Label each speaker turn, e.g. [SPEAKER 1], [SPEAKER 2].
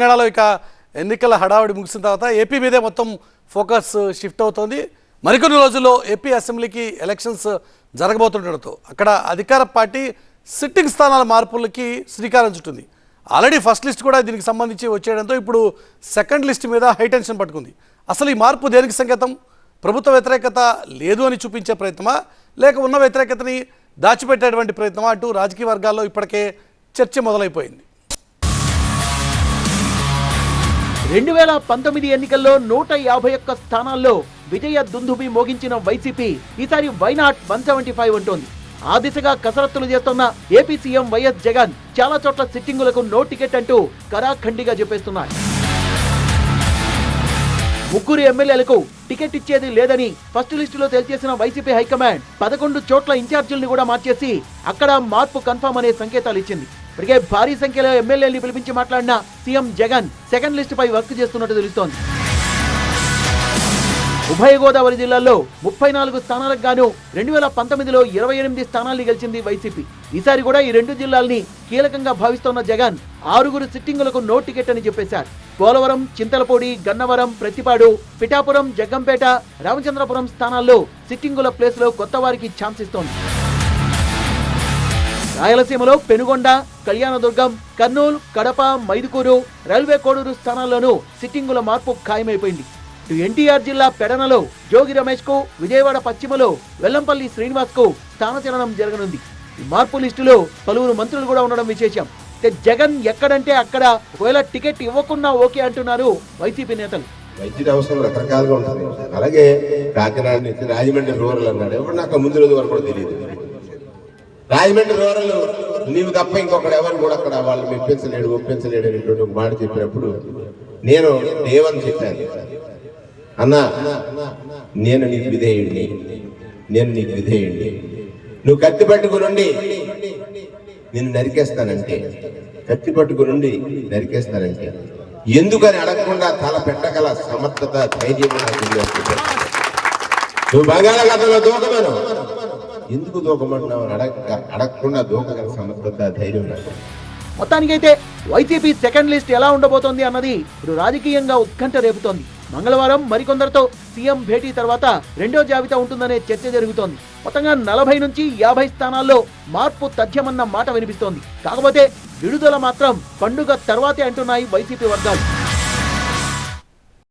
[SPEAKER 1] తెలంగాణలో ఇక ఎన్నికల హడావిడి ముగిసిన తర్వాత ఏపీ మీదే మొత్తం ఫోకస్ షిఫ్ట్ అవుతోంది. మరికొన్ని రోజుల్లో ఏపీ అసెంబ్లీకి ఎలక్షన్స్ జరగబోతుండటంతో అక్కడ అధికార పార్టీ సిట్టింగ్ స్థానాల మార్పులకి శ్రీకారం చుట్టింది. ఆల్రెడీ ఫస్ట్ లిస్ట్ కూడా దీనికి సంబంధించి వచ్చేయడంతో ఇప్పుడు సెకండ్ లిస్ట్ మీద హైటెన్షన్ పట్టుకుంది. అసలు ఈ మార్పు దేనికి సంకేతం? ప్రభుత్వ వ్యతిరేకత లేదు అని చూపించే ప్రయత్నమా? లేక ఉన్న వ్యతిరేకతని దాచిపెట్టేటువంటి ప్రయత్నమా? అంటూ రాజకీయ వర్గాల్లో ఇప్పటికే చర్చ మొదలైపోయింది.
[SPEAKER 2] రెండు వేల పంతొమ్మిది ఎన్నికల్లో నూట యాభై ఒక్క స్థానాల్లో విజయ దుందుబి మోగించిన వైసీపీ ఈసారి why not one seventy five ఉంటుంది ఆ దిశగా కసరత్తులు చేస్తున్న ఏపీ సీఎం వైఎస్ జగన్ చాలా చోట్ల సిట్టింగులకు నో టికెట్ అంటూ కరాఖండిగా చెప్పేస్తున్నారు ముగ్గురు ఎమ్మెల్యేలకు టికెట్ ఇచ్చేది లేదని ఫస్ట్ లిస్టులో తేల్చేసిన వైసీపీ హైకమాండ్ పదకొండు చోట్ల ఇన్ఛార్జీలను కూడా మార్చేసి అక్కడ మార్పు కన్ఫర్మ్ అనే సంకేతాలు ఇచ్చింది. ఇప్పటికే భారీ సంఖ్యలో ఎమ్మెల్యేని పిలిపించి మాట్లాడిన సీఎం జగన్ సెకండ్ లిస్టుపై వర్క్ చేస్తున్నట్టు తెలుస్తోంది. ఉభయ గోదావరి జిల్లాల్లో ముప్పై నాలుగు స్థానాలకు గాను రెండు వేల పంతొమ్మిదిలో ఇరవై ఎనిమిది స్థానాలు గెలిచింది వైసీపీ. ఈసారి కూడా ఈ రెండు జిల్లాల్ని కీలకంగా భావిస్తోన్న జగన్ ఆరుగురు సిట్టింగులకు నో టికెట్ అని చెప్పేశారు. పోలవరం చింతలపూడి గన్నవరం ప్రతిపాడు పిఠాపురం జగ్గంపేట రామచంద్రపురం స్థానాల్లో సిట్టింగుల ప్లేస్లో కొత్త వారికి ఛాన్స్ ఇస్తోంది. రాయలసీమలో పెనుగొండ కళ్యాణదుర్గం కర్నూలు కడప మైదుకూరు రైల్వే కోడూరు స్థానాల్లోనూ సిట్టింగుల మార్పు ఖాయమైపోయింది. ఇటు ఎన్టీఆర్ జిల్లా పెడనలో జోగి రమేష్కు విజయవాడ పశ్చిమలో వెల్లంపల్లి శ్రీనివాస్కు స్థానచలనం జరగనుంది. ఈ మార్పు లిస్టులో పలువురు మంత్రులు కూడా ఉండడం విశేషం. జగన్ ఎక్కడంటే అక్కడ ఒకవేళ టికెట్ ఇవ్వకుండా ఓకే అంటున్నారు వైసీపీ నేతలు.
[SPEAKER 3] వైద్యుడి అవసరం రకరకాలుగా ఉంటుంది అలాగే కాకినాడ రాజమండ్రి రూరల్ అన్నాడు. ఎవరు నాకు ముందు రోజు వరకు కూడా తెలియదు. రాజమండ్రి రూరల్ నీవు తప్ప ఇంకొకడు ఎవరు కూడా అక్కడ వాళ్ళు మెప్పించలేడు ఒప్పించలేడు అనేటువంటి ఒక మాట చెప్పినప్పుడు నేను దేవని చెప్పాను. అన్నా నేను నీకు విధేయుడిని నేను నీకు విధేయుడిని నువ్వు కత్తి పట్టుకునుండి నిన్ను నరికేస్తానంటే కత్తి పట్టుకునుండి నరికేస్తానంటే ఎందుకని అడగకుండా తల పెట్టగల సమర్థత ధైర్యం నువ్వు బంగాళాఖాతంలో దూకమను. ఎందుకు దూకమంటున్నావు? అడగ అడగకుండా దూకగల సమర్థత ధైర్యం నాకు.
[SPEAKER 2] మొత్తానికైతే వైసీపీ సెకండ్ లిస్ట్ ఎలా ఉండబోతోంది అన్నది ఇప్పుడు రాజకీయంగా ఉత్కంఠ రేపుతోంది. మంగళవారం మరికొందరితో సీఎం భేటీ తర్వాత రెండో జాబితా ఉంటుందనే చర్చ జరుగుతోంది. మొత్తంగా నలభై నుంచి యాభై స్థానాల్లో మార్పు తథ్యమన్న మాట వినిపిస్తోంది. కాకపోతే విడుదల మాత్రం పండుగ తర్వాతే అంటున్నాయి వైసీపీ వర్గాలు.